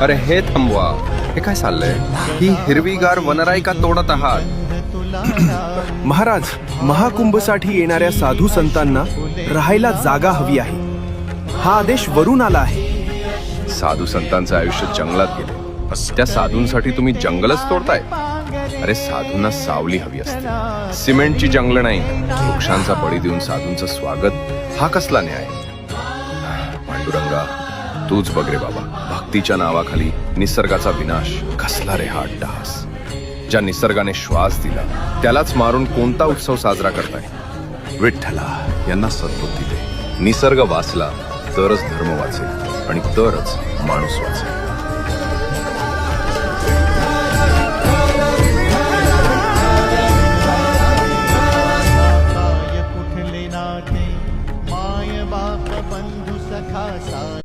अरे हे थांबवा. हे काय चाललंय? ही हिरवीगार वनराई का तोडत आहात? महाराज महाकुंभसाठी येणाऱ्या साधू संतांना राहायला जागा हवी आहे. हा आदेश वरून आला आहे. साधू संतांचं आयुष्य जंगलात गेले. त्या साधूंसाठी तुम्ही जंगलच तोडताय. अरे साधूंना सावली हवी असते. सिमेंटची जंगल नाही. वृक्षांचा बळी देऊन साधूंचं स्वागत हा कसला न्याय? पांडुरंगा तूच बघ रे बाबा. भक्तीच्या नावाखाली निसर्गाचा विनाश. कसला रे हा अट्टहास? ज्या निसर्गाने श्वास दिला त्यालाच मारून कोणता उत्सव साजरा करताय? विठ्ठला यांना सद्बुद्धी दे. निसर्ग वाचला तरच धर्म वाचेल आणि तरच माणूस वाचेल.